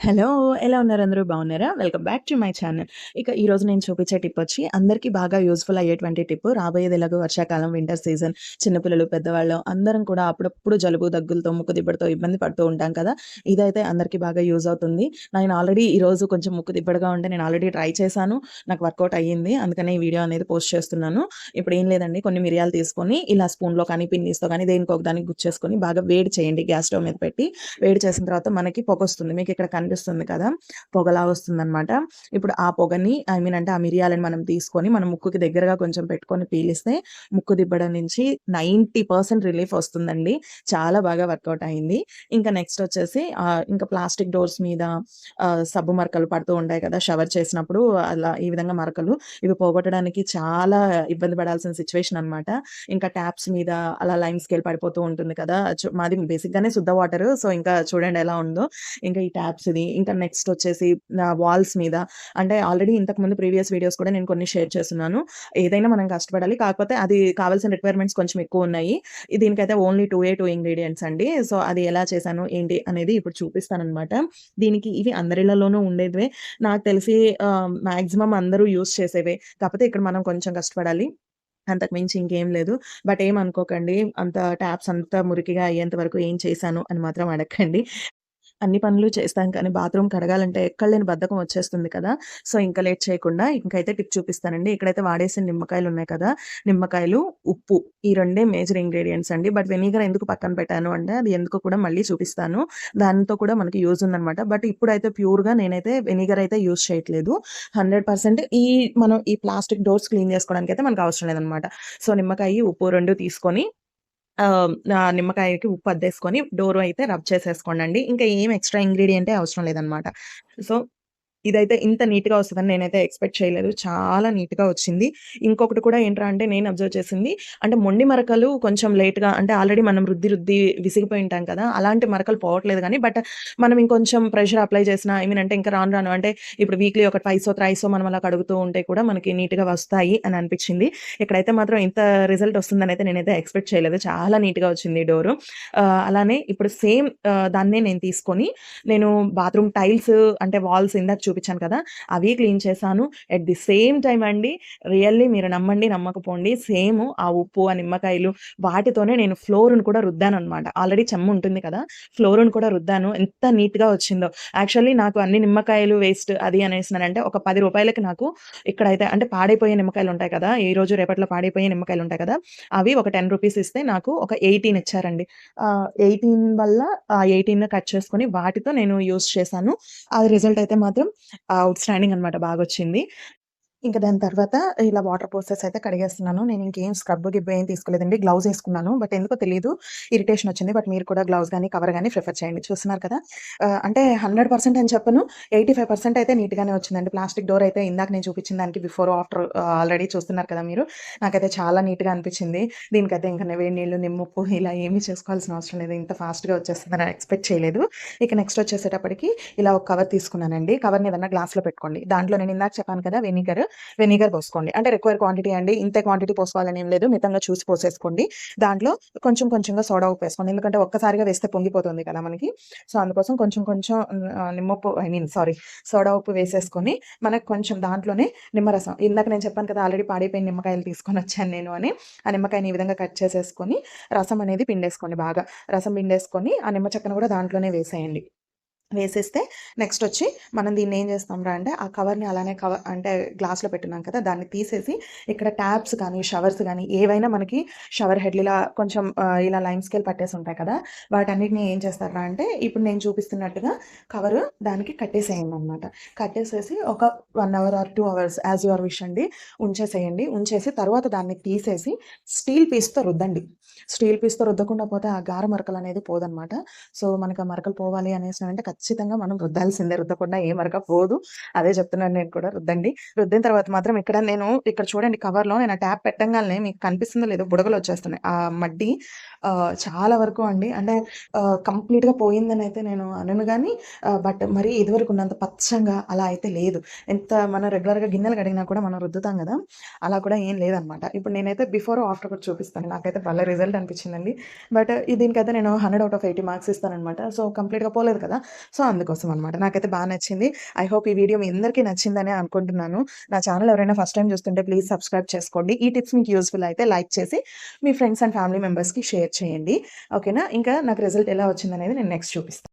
Hello! ఎలా ఉన్నారు అందరూ బాగున్నారా? Welcome back to my channel. ఇక ఈరోజు నేను చూపించే టిప్ వచ్చి అందరికీ బాగా యూస్ఫుల్ అయ్యేటువంటి టిప్. రాబోయేది ఎలాగో వర్షాకాలం, వింటర్ సీజన్ చిన్నపిల్లలు, పెద్దవాళ్ళు అందరం కూడా అప్పుడప్పుడు జలుబు, దగ్గులతో, ముక్కు దిబ్బడితో ఇబ్బంది పడుతూ ఉంటాం కదా! ఇదైతే అందరికీ బాగా యూజ్ అవుతుంది. నేను ఆల్రెడీ ఈరోజు కొంచెం ముక్కు దిబ్బడిగా ఉంటే నేను ఆల్రెడీ ట్రై చేశాను. నాకు వర్కౌట్ అయ్యింది. అందుకనే ఈ వీడియో అనేది పోస్ట్ చేస్తున్నాను. ఇప్పుడు ఏం లేదండి కొన్ని మిరియాలు తీసుకొని ఇలా స్పూన్‌లో కానీ, పిన్నీస్‌తో కానీ దేనికి ఒక దానికి గుచ్చేసుకొని బాగా వేడి చేయండి గ్యాస్ స్టవ్ మీద పెట్టి. వేడి చేసిన తర్వాత మనకి పొగొస్తుంది. మీకు ఇక్కడ కనిపిస్తుంది కదా! పొగలా వస్తుందన్నమాట ఇప్పుడు ఆ పొగని ఐ మీన్ అంటే ఆ మిరియాలని మనం తీసుకొని మన ముక్కుకి దగ్గరగా కొంచెం పెట్టుకొని పీలిస్తే ముక్కు దిబ్బడం నుంచి 90% రిలీఫ్ వస్తుందండి. చాలా బాగా వర్కౌట్ అయింది. ఇంకా నెక్స్ట్ వచ్చేసి ఇంకా ప్లాస్టిక్ డోర్స్ మీద సబ్బు మరకలు పడుతూ ఉంటాయి కదా! షవర్ చేసినప్పుడు అలా ఈ విధంగా మరకలు ఇవి పోగొట్టడానికి చాలా ఇబ్బంది పడాల్సిన సిచ్యువేషన్ అనమాట. ఇంకా ట్యాప్స్ మీద అలా లైమ్ స్కేల్ పడిపోతూ ఉంటుంది కదా! మాది బేసిక్‌గానే శుద్ధ వాటర్ సో, ఇంకా చూడండి ఎలా ఉందో. ఇంకా ఈ ట్యాప్స్‌ది ఇంకా నెక్స్ట్ వచ్చేసి వాల్స్ మీద అంటే ఆల్రెడీ ఇంతకుముందు ప్రీవియస్ వీడియోస్ కూడా నేను కొన్ని షేర్ చేస్తున్నాను ఏదైనా మనం కష్టపడాలి. కాకపోతే అది కావాల్సిన రిక్వైర్మెంట్స్ కొంచెం ఎక్కువ ఉన్నాయి దీనికైతే only two a two ingredients అండి. సో, అది ఎలా చేశాను ఏంటి అనేది ఇప్పుడు చూపిస్తాననమాట. దీనికి ఇవి అందరిలలోనూ ఉండేవే. నాకు తెలిసి మాక్సిమం అందరూ యూస్ చేసేవే. కాకపోతే ఇక్కడ మనం కొంచెం కష్టపడాలి. అంతకు మించి ఇంకేం లేదు. బట్ ఏం అనుకోకండి అంత ట్యాప్స్ అంతా మురికిగా అయ్యేంత వరకు ఏం చేశాను అని మాత్రం అడగండి అన్ని పనులు చేస్తాం కానీ బాత్రూమ్ కడగాలంటే ఎక్కడలేని బద్ధకం వచ్చేస్తుంది కదా! సో, ఇంకా లేట్ చేయకుండా ఇంకైతే టిప్ చూపిస్తానండి. ఇక్కడైతే వాడేసిన నిమ్మకాయలు ఉన్నాయి కదా! నిమ్మకాయలు, ఉప్పు ఈ రెండే మేజర్ ఇంగ్రీడియంట్స్ అండి. బట్ వెనిగర్ ఎందుకు పక్కన పెట్టాను అంటే అది ఎందుకు కూడా మళ్ళీ చూపిస్తాను. దానితో కూడా మనకి యూజ్ ఉందనమాట. బట్ ఇప్పుడైతే ప్యూర్‌గా నేనైతే వెనిగర్ అయితే యూజ్ చేయట్లేదు. 100% ఈ మనం ఈ ప్లాస్టిక్ డోర్స్ క్లీన్ చేసుకోవడానికి అయితే మనకు అవసరం లేదనమాట. సో, నిమ్మకాయ ఉప్పు రెండు తీసుకొని నిమ్మకాయకి ఉప్పు అద్దేసుకొని డోర్ అయితే రబ్ చేసేసుకోండండి. ఇంకా ఏం ఎక్స్‌ట్రా ఇంగ్రీడియంటే అవసరం లేదనమాట. సో, ఇదైతే ఇంత నీట్‌గా వస్తుందని నేనైతే ఎక్స్‌పెక్ట్ చేయలేదు. చాలా నీట్‌గా వచ్చింది. ఇంకొకటి కూడా ఏంట్రా అంటే నేను అబ్జర్వ్ చేసింది అంటే మొండి మరకలు కొంచెం లేట్‌గా అంటే ఆల్రెడీ మనం రుద్ది రుద్ది విసిగిపోయి ఉంటాం కదా! అలాంటి మరకలు పోవట్లేదు కానీ బట్ మనం ఇంకొంచెం ప్రెషర్ అప్లై చేసినా ఐ మీన్ అంటే ఇంకా రాను రాను అంటే ఇప్పుడు వీక్లీ ఒక ట్వైసో, త్రైసో మనం అలా కడుగుతూ ఉంటే కూడా మనకి నీట్‌గా వస్తాయి అని అనిపించింది. ఇక్కడైతే మాత్రం ఇంత రిజల్ట్ వస్తుందని అయితే నేనైతే ఎక్స్‌పెక్ట్ చేయలేదు. చాలా నీట్‌గా వచ్చింది డోరు. అలానే ఇప్పుడు సేమ్ దాన్నే నేను తీసుకొని నేను బాత్రూమ్ టైల్స్ అంటే వాల్స్ ఇందాక చూపించాను కదా! అవి క్లీన్ చేశాను. ఎట్ ది సేమ్ టైం అండి రియల్లీ మీరు నమ్మండి, నమ్మకపోండి సేమ్ ఆ ఉప్పు, ఆ నిమ్మకాయలు వాటితోనే నేను ఫ్లోర్ను కూడా రుద్దాననమాట. ఆల్రెడీ చెమ్మ ఉంటుంది కదా! ఫ్లోర్ను కూడా రుద్దాను. ఎంత నీట్‌గా వచ్చిందో. యాక్చువల్లీ నాకు అన్ని నిమ్మకాయలు వేస్ట్ అది అనేసినానంటే ఒక పది రూపాయలకి నాకు ఇక్కడైతే అంటే పాడైపోయే నిమ్మకాయలు ఉంటాయి కదా! ఈ రోజు రేపట్లో పాడైపోయే నిమ్మకాయలు ఉంటాయి కదా! అవి ఒక టెన్ రూపీస్ ఇస్తే నాకు ఒక 18 ఇచ్చారండి. ఎయిటీన్ వల్ల ఆ 18 కట్ చేసుకొని వాటితో నేను యూస్ చేశాను. అది రిజల్ట్ అయితే మాత్రం అవుట్ స్టాండింగ్ అనమాట బాగొచ్చింది. ఇంకా దాని తర్వాత ఇలా వాటర్ ప్రోసెస్ అయితే కడిగేస్తున్నాను. నేను ఇంకేం స్క్రబ్, గిబ్బు ఏం తీసుకోలేదండి. గ్లౌజ్ వేసుకున్నాను బట్ ఎందుకో తెలియదు ఇరిటేషన్ వచ్చింది. బట్ మీరు కూడా గ్లౌజ్ కానీ కవర్ కానీ ప్రిఫర్ చేయండి. చూస్తున్నారు కదా! అంటే 100% అని చెప్పను. 85% అయితే నీట్‌గానే వచ్చిందండి. ప్లాస్టిక్ డోర్ అయితే ఇందాక నేను చూపించిన దానికి బిఫోర్, ఆఫ్టర్ ఆల్రెడీ చూస్తున్నారు కదా మీరు. నాకైతే చాలా నీట్‌గా అనిపించింది. దీనికైతే ఇంకా వేడి నీళ్ళు, నిమ్మప్పు ఇలా ఏమీ చేసుకోవాల్సిన అవసరం లేదు. ఇంత ఫాస్ట్‌గా వచ్చేస్తుందని ఎక్స్‌పెక్ట్ చేయలేదు. ఇక నెక్స్ట్ వచ్చేసేటప్పటికి ఇలా ఒక కవర్ తీసుకున్నానండి. కవర్‌ని ఏదన్నా గ్లాస్‌లో పెట్టుకోండి. దాంట్లో నేను ఇందాక చెప్పాను కదా! వెనిగర్, వెనిగర్ పోసుకోండి. అంటే రిక్వైర్ క్వాంటిటీ అండి. ఇంత క్వాంటిటీ పోసుకోవాలని ఏం లేదు. మితంగా చూసి పోసేసుకోండి. దాంట్లో కొంచెం కొంచెంగా సోడా ఉప్పు వేసుకోండి. ఎందుకంటే ఒక్కసారిగా వేస్తే పొంగిపోతుంది కదా మనకి. సో, అందుకోసం కొంచెం కొంచెం నిమ్మప్పు ఐ మీన్ సారీ సోడా ఉప్పు వేసేసుకొని మనకు కొంచెం దాంట్లోనే నిమ్మరసం ఇందాక నేను చెప్పాను కదా! ఆల్రెడీ పాడైపోయిన నిమ్మకాయలు తీసుకొని వచ్చాను నేను అని. ఆ నిమ్మకాయని ఈ విధంగా కట్ చేసేసుకొని రసం అనేది పిండేసుకోండి బాగా. రసం పిండేసుకొని ఆ నిమ్మ చెక్కను కూడా దాంట్లోనే వేసేయండి. వేసేస్తే నెక్స్ట్ వచ్చి మనం దీన్ని ఏం చేస్తాంరా అంటే ఆ కవర్‌ని అలానే కవర్ అంటే గ్లాస్‌లో పెట్టున్నాం కదా! దాన్ని తీసేసి ఇక్కడ ట్యాప్స్ కానీ, షవర్స్ కానీ ఏవైనా మనకి షవర్ హెడ్‌లు ఇలా కొంచెం ఇలా లైమ్ స్కేల్ పట్టేసి ఉంటాయి కదా! వాటన్నిటిని ఏం చేస్తారా అంటే ఇప్పుడు నేను చూపిస్తున్నట్టుగా కవరు దానికి కట్టేసేయండి అనమాట కట్టేసేసి ఒక one hour or two hours as your wish అండి ఉంచేసేయండి. ఉంచేసి తర్వాత దాన్ని తీసేసి స్టీల్ పీస్‌తో రుద్దండి. స్టీల్ పీస్‌తో రుద్దకుండా పోతే ఆ గార మరకలు అనేది పోదనమాట. సో, మనకు ఆ మరకలు పోవాలి అనేసినంటే ఖచ్చితంగా మనం రుద్దాల్సిందే. రుద్దకుండా ఏ మరక పోదు. అదే చెప్తున్నాను నేను కూడా రుద్దండి. రుద్దిన తర్వాత మాత్రం ఇక్కడ నేను ఇక్కడ చూడండి కవర్‌లో నేను ఆ ట్యాప్ పెట్టంగానే మీకు కనిపిస్తుందో లేదో బుడగలు వచ్చేస్తున్నాయి ఆ మడ్డి చాలా వరకు అండి అంటే కంప్లీట్గా పోయిందని అయితే నేను అనను కానీ బట్ మరి ఇదివరకు ఉన్నంత పచ్చంగా అలా అయితే లేదు. ఎంత మనం రెగ్యులర్‌గా గిన్నెలు కడిగినా కూడా మనం రుద్దుతాం కదా అలా కూడా ఏం లేదనమాట. ఇప్పుడు నేనైతే బిఫోర్, ఆఫ్టర్ కూడా చూపిస్తాను. నాకైతే భలే రిజల్ట్ అనిపించిందండి బట్ దీనికైతే నేను hundred out of eighty marks ఇస్తానమాట so కంప్లీట్గా పోలేదు కదా సో అందుకోసం అనమాట నాకైతే బాగా నచ్చింది. ఐ హోప్ ఈ వీడియో మీ అందరికీ నచ్చిందని అనుకుంటున్నాను. నా ఛానల్ ఎవరైనా ఫస్ట్ టైం చూస్తుంటే ప్లీజ్ సబ్స్క్రైబ్ చేసుకోండి. ఈ టిప్స్ మీకు యూస్ఫుల్ అయితే లైక్ చేసి మీ ఫ్రెండ్స్ అండ్ ఫ్యామిలీ మెంబర్స్కి షేర్ చేయండి. ఓకేనా? ఇంకా నాకు రిజల్ట్ ఎలా వచ్చిందనేది నేను నెక్స్ట్ చూపిస్తాను